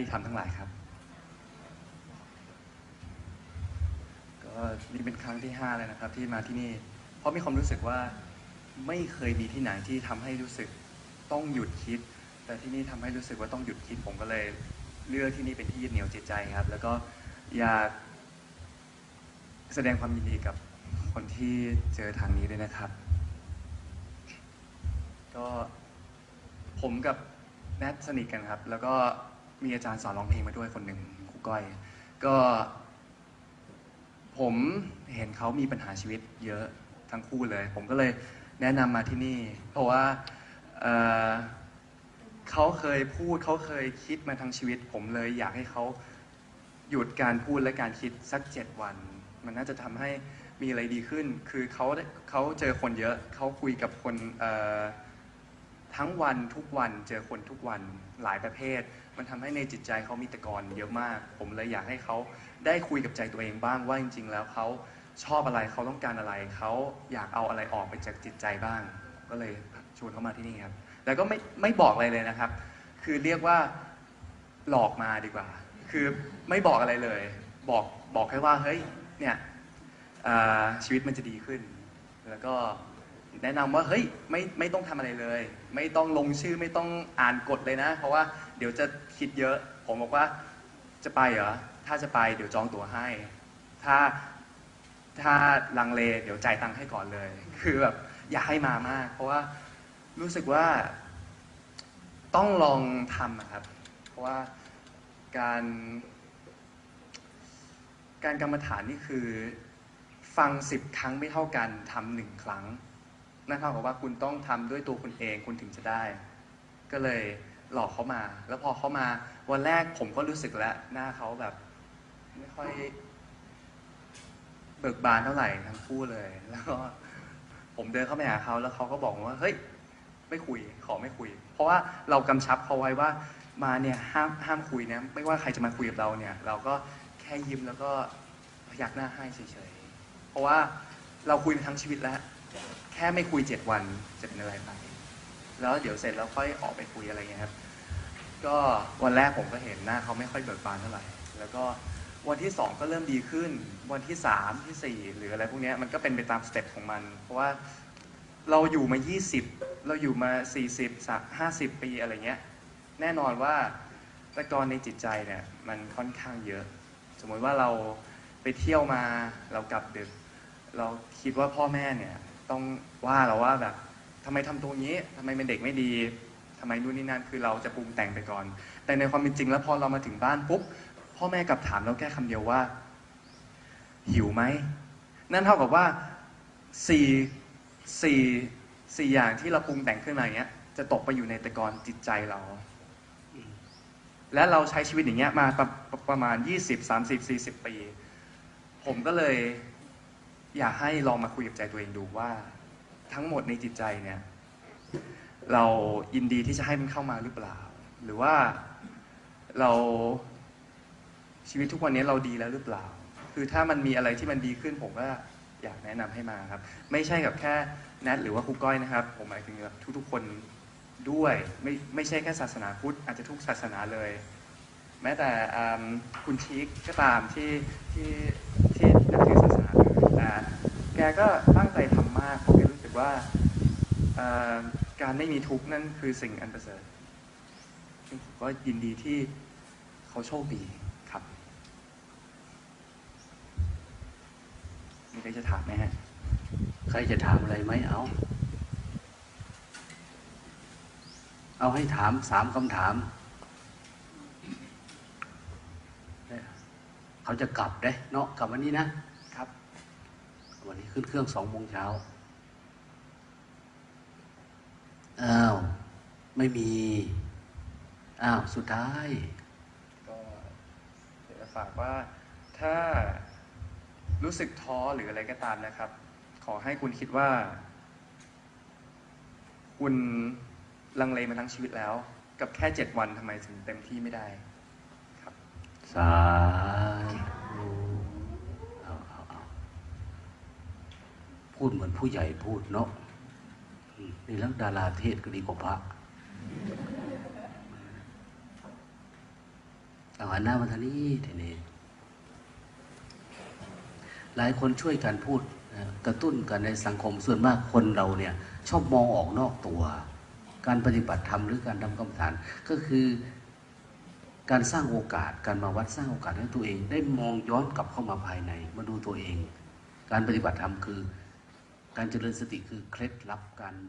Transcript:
ดีญาติธรรมทั้งหลายครับ ก็นี่เป็นครั้งที่ห้าแล้วนะครับ ที่มาที่นี่ เพราะมีความรู้สึกว่าไม่เคยมีที่ไหนที่ทำให้รู้สึกต้องหยุดคิด แต่ที่นี่ทำให้รู้สึกว่าต้องหยุดคิดผมก็เลยเลือกที่นี่เป็นที่ยึดเหนี่ยวจิตใจครับ แล้วก็อยากแสดงความยินดีกับคนที่เจอทางนี้ด้วยนะครับ ก็ผมกับแนทสนิทกันครับ แล้วก็ มีอาจารย์สอนร้องเพลงมาด้วยคนหนึ่งครูก้อย ก็ ผมเห็นเขามีปัญหาชีวิตเยอะทั้งคู่เลย ผมก็เลยแนะนำมาที่นี่ เพราะว่าเอ่อเขาเคยพูดเขาเคยคิดมาทั้งชีวิต ผมเลยอยากให้เขาหยุดการพูดและการคิดสักเจ็ดวัน มันน่าจะทำให้มีอะไรดีขึ้น คือเขาได้เขาเจอคนเยอะเขาคุยกับคนเอ่อ ทั้งวันทุกวันเจอคนทุกวันหลายประเภท มันทำให้ในจิตใจเขามีตะกอนเยอะมาก ผมเลยอยากให้เขาได้คุยกับใจตัวเองบ้างว่าจริง ๆ แล้วเขาชอบอะไรเขาต้องการอะไรเขาอยากเอาอะไรออกไปจากจิตใจบ้าง ก็เลยชวนเขามาที่นี่ครับ แล้วก็ไม่ไม่บอกอะไรเลยนะครับ คือเรียกว่าหลอกมาดีกว่า คือไม่บอกอะไรเลย บอกบอกแค่ว่าเฮ้ยเนี่ยชีวิตมันจะดีขึ้น แล้วก็ แนะนำว่าเฮ้ยไม่ไม่ต้องทำอะไรเลย ไม่ต้องลงชื่อไม่ต้องอ่านกฎเลยนะ เพราะว่าเดี๋ยวจะคิดเยอะ ผมบอกว่าจะไปเหรอถ้าจะไปเดี๋ยวจองตั๋วให้ ถ้าถ้าลังเลเดี๋ยวจ่ายตังค์ให้ก่อนเลย คือแบบอยากให้มามาก เพราะว่ารู้สึกว่าต้องลองทำอะครับ เพราะว่าการ การกรรมฐานนี่คือ ฟังสิบครั้งไม่เท่ากันทำหนึ่งครั้ง นั่นเท่ากับว่าคุณต้องทำด้วยตัวคุณเองคุณถึงจะได้ ก็เลยหลอกเขามา แล้วพอเขามาวันแรกผมก็รู้สึกแล้วหน้าเขาแบบ ไม่ค่อย เบิกบานเท่าไหร่ทั้งคู่เลย แล้วก็ผมเดินเข้าไปหาเขาแล้วเขาก็บอกว่าเฮ้ยไม่คุยขอไม่คุย เพราะว่าเรากำชับเขาไว้ว่ามาเนี่ยห้ามห้ามคุยนะไม่ว่าใครจะมาคุยกับเราเนี่ย เราก็แค่ยิ้มแล้วก็พยักหน้าให้เฉยๆเพราะว่าเราคุยมาทั้งชีวิตแล้ว ค่ไม่คุยเจ็ดวันจะเป็นอะไรไปแล้วเดี๋ยวเสร็จแล้วค่อยออกไปคุยอะไรเงี้ยครับ ก็วันแรกผมก็เห็นหน้าเขาไม่ค่อยเบิกบานเท่าไหร่ แล้วก็วันที่สองก็เริ่มดีขึ้น วันที่สามที่สี่หรืออะไรพวกนี้มันก็เป็นไปตามสเต็ปของมัน เพราะว่าเราอยู่มา 20 เราอยู่มา 40 50 ปีอะไรเงี้ย แน่นอนว่าตะกอนในจิตใจเนี่ยมันค่อนข้างเยอะ สมมติว่าเราไปเที่ยวมาเรากลับดึก เราคิดว่าพ่อแม่เนี่ย ต้องว่าเราว่าแบบทำไมทำตัวนี้ทำไมเป็นเด็กไม่ดีทำไมนู่นนี่นั่นคือเราจะปรุงแต่งไปก่อน แต่ในความเป็นจริงแล้วพอเรามาถึงบ้านปุ๊บพ่อแม่กลับถามเราแค่คำเดียวว่า หิวไหมนั่นเท่ากับว่าสี่สี่สี่อย่างที่เราปรุงแต่งขึ้นมาอย่างเงี้ย จะตกไปอยู่ในตะกอนจิตใจเรา และเราใช้ชีวิตอย่างเงี้ยมาประประมาณ20 30 40ปี ผมก็เลย อยากให้ลองมาคุยกับใจตัวเองดูว่า ทั้งหมดในจิตใจเนี่ย เรายินดีที่จะให้มันเข้ามาหรือเปล่า หรือว่าเราชีวิตทุกวันนี้เราดีแล้วหรือเปล่า คือถ้ามันมีอะไรที่มันดีขึ้นผมก็อยากแนะนำให้มาครับ ไม่ใช่กับแค่แนทหรือว่าครูก้อยนะครับ ผมหมายถึงทุกๆคนด้วยไม่ไม่ใช่แค่ศาสนาพุทธอาจจะทุกศาสนาเลย แม้แต่คุณชิกก็ตามที่ที่ที่นับถือศาสนา กก็ตั้งใจทำมากเพราะแกรู้สึกว่าการไม่มีทุกข์นั่นคือสิ่งอันประเสริฐซึ่งผมก็ยินดีที่เขาโชคดีครับ มีใครจะถามไหมฮะ ใครจะถามอะไรไหมเอา เอาให้ถามสามคำถาม เขาจะกลับเด้เนาะกลับวันนี้นะ ขึ้นเครื่องสองโมงเช้า อ้าว ไม่มี อ้าว สุดท้าย ก็อยากจะฝากว่าถ้ารู้สึกท้อหรืออะไรก็ตามนะครับ ขอให้คุณคิดว่า คุณลังเลมาทั้งชีวิตแล้ว กับแค่เจ็ดวันทำไมถึงเต็มที่ไม่ได้ ครับ สาธุเอาเอาเอา พูดเหมือนผู้ใหญ่พูดเนาะนี่แล้วดาราเทศก็ดีกว่าพระเอาหันหน้ามาทางนี้ทีนี้ หลายคนช่วยกันพูดกระตุ้นกันในสังคมส่วนมากคนเราเนี่ย ชอบมองออกนอกตัว การปฏิบัติธรรมหรือการทำกรรมฐานก็คือการสร้างโอกาสการมาวัดสร้างโอกาสให้ตัวเอง ได้มองย้อนกลับเข้ามาภายใน มาดูตัวเอง การปฏิบัติธรรมคือ การเจริญสติคือเคล็ดลับการมอง